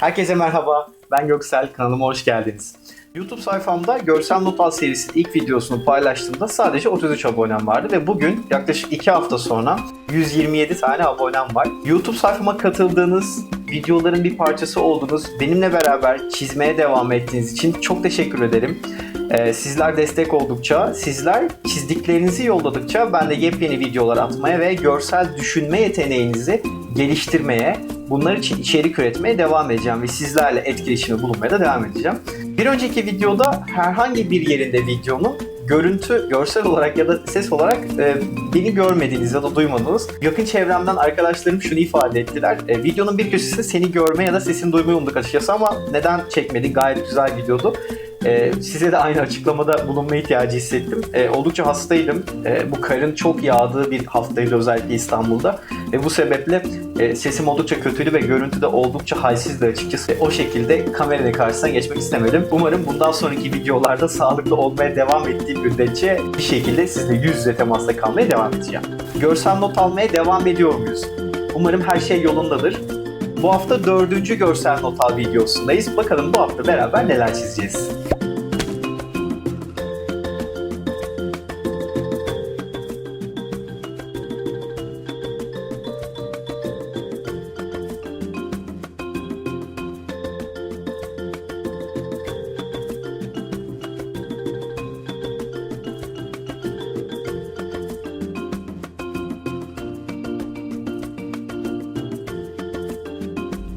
Herkese merhaba, ben Göksel, kanalıma hoş geldiniz. YouTube sayfamda Görsel Not serisinin ilk videosunu paylaştığımda sadece 33 abonem vardı ve bugün yaklaşık 2 hafta sonra 127 tane abonem var. YouTube sayfama katıldığınız, videoların bir parçası olduğunuz, benimle beraber çizmeye devam ettiğiniz için çok teşekkür ederim. Ee, sizler destek oldukça, sizler çizdiklerinizi yolladıkça ben de yepyeni videolar atmaya ve görsel düşünme yeteneğinizi geliştirmeye, bunlar için içerik üretmeye devam edeceğim ve sizlerle etkileşimi bulunmaya da devam edeceğim. Bir önceki videoda herhangi bir yerinde videonun görüntü, görsel olarak ya da ses olarak e, beni görmediğiniz ya da duymadınız. Yakın çevremden arkadaşlarım şunu ifade ettiler. E, videonun bir köşesinde seni görme ya da sesini duymayı umduk açıkçası ama neden çekmedik? Gayet güzel videodu. E, size de aynı açıklamada bulunma ihtiyacı hissettim. E, oldukça hastaydım. E, bu karın çok yağdığı bir haftaydı özellikle İstanbul'da. Ve bu sebeple e, sesim oldukça kötüydü ve görüntü de oldukça halsizdi açıkçası. E, o şekilde kameranın karşısına geçmek istemedim. Umarım bundan sonraki videolarda sağlıklı olmaya devam ettiğim müddetçe bir şekilde sizle yüz yüze temasta kalmaya devam edeceğim. Görsel not almaya devam ediyor muyuz? Umarım her şey yolundadır. Bu hafta dördüncü görsel not al videosundayız. Bakalım bu hafta beraber neler çizeceğiz.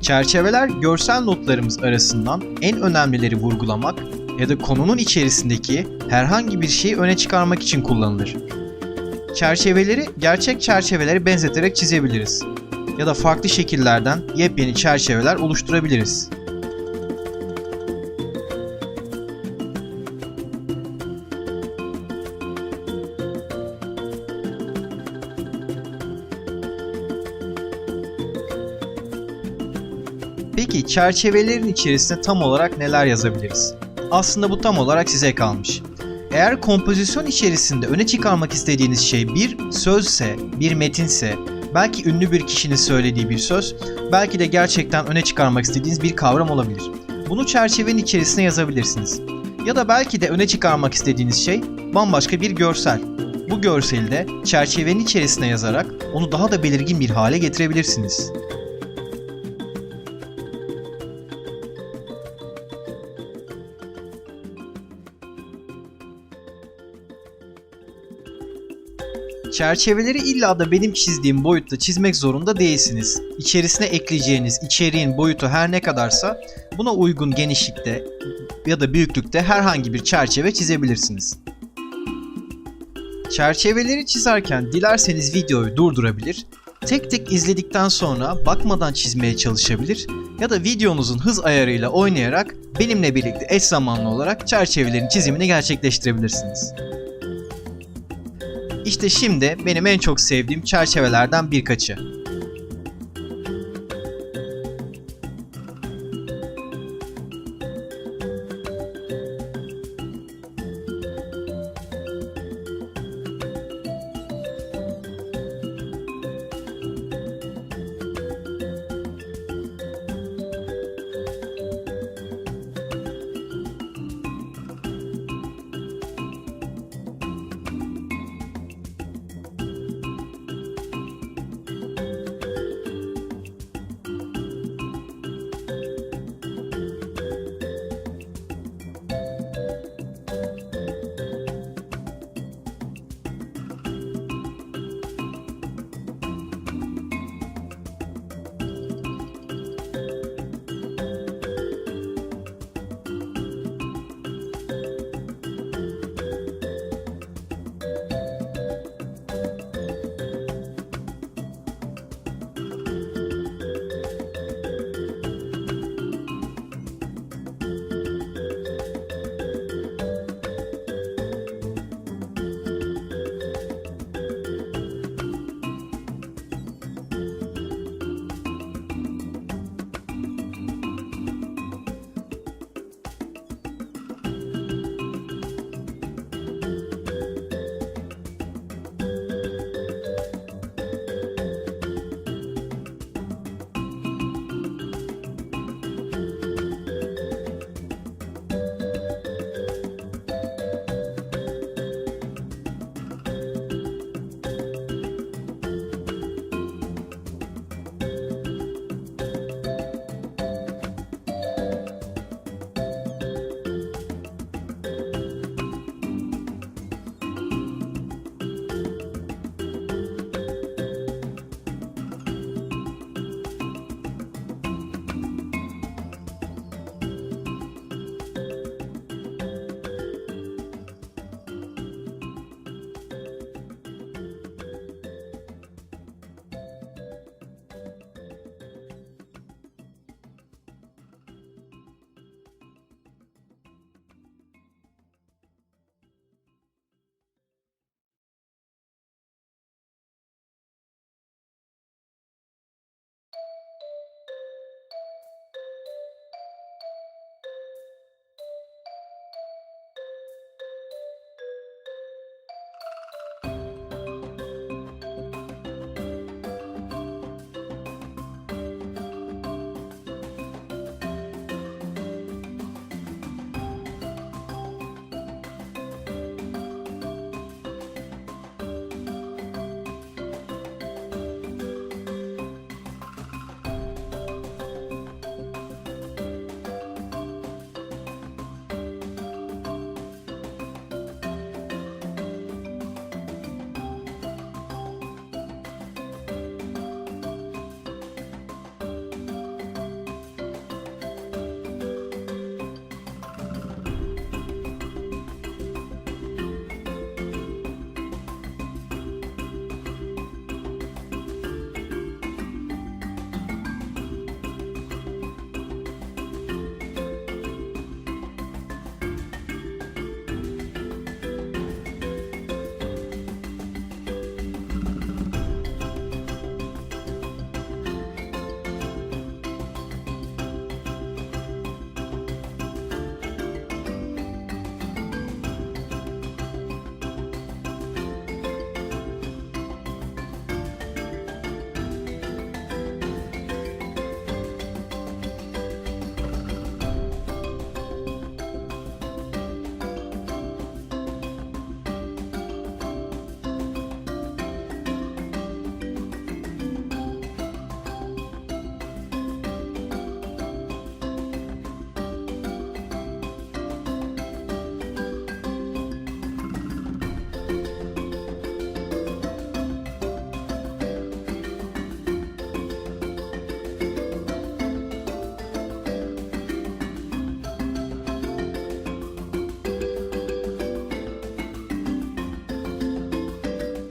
Çerçeveler görsel notlarımız arasından en önemlileri vurgulamak ya da konunun içerisindeki herhangi bir şeyi öne çıkarmak için kullanılır. Çerçeveleri gerçek çerçevelere benzeterek çizebiliriz ya da farklı şekillerden yepyeni çerçeveler oluşturabiliriz. Çerçevelerin içerisinde tam olarak neler yazabiliriz? Aslında bu tam olarak size kalmış. Eğer kompozisyon içerisinde öne çıkarmak istediğiniz şey bir sözse, bir metinse, belki ünlü bir kişinin söylediği bir söz, belki de gerçekten öne çıkarmak istediğiniz bir kavram olabilir. Bunu çerçevenin içerisine yazabilirsiniz. Ya da belki de öne çıkarmak istediğiniz şey bambaşka bir görsel. Bu görseli de çerçevenin içerisine yazarak onu daha da belirgin bir hale getirebilirsiniz. Çerçeveleri illa da benim çizdiğim boyutta çizmek zorunda değilsiniz. İçerisine ekleyeceğiniz içeriğin boyutu her ne kadarsa buna uygun genişlikte ya da büyüklükte herhangi bir çerçeve çizebilirsiniz. Çerçeveleri çizerken dilerseniz videoyu durdurabilir, tek tek izledikten sonra bakmadan çizmeye çalışabilir ya da videonuzun hız ayarıyla oynayarak benimle birlikte eş zamanlı olarak çerçevelerin çizimini gerçekleştirebilirsiniz. İşte şimdi benim en çok sevdiğim çerçevelerden birkaçı.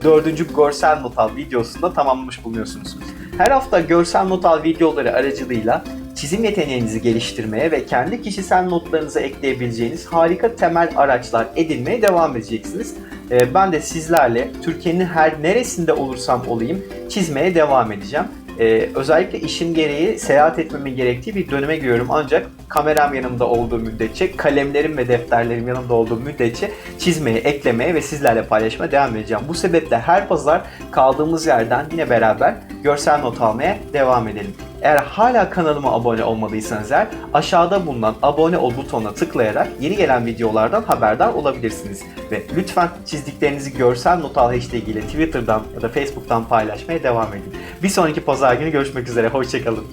Dördüncü görsel not al videosunda tamamlamış bulunuyorsunuz. Her hafta görsel not al videoları aracılığıyla çizim yeteneğinizi geliştirmeye ve kendi kişisel notlarınızı ekleyebileceğiniz harika temel araçlar edinmeye devam edeceksiniz. Ee, Ben de sizlerle Türkiye'nin her neresinde olursam olayım çizmeye devam edeceğim. Ee, özellikle işim gereği seyahat etmemin gerektiği bir döneme giriyorum ancak kameram yanımda olduğu müddetçe, kalemlerim ve defterlerim yanımda olduğu müddetçe çizmeye, eklemeye ve sizlerle paylaşmaya devam edeceğim. Bu sebeple her pazar kaldığımız yerden yine beraber görsel not almaya devam edelim. Eğer hala kanalıma abone olmadıysanız eğer aşağıda bulunan abone ol butonuna tıklayarak yeni gelen videolardan haberdar olabilirsiniz. Ve lütfen çizdiklerinizi görsel not al hashtag ile Twitter'dan ya da Facebook'tan paylaşmaya devam edin. Bir sonraki pazar günü görüşmek üzere. Hoşçakalın.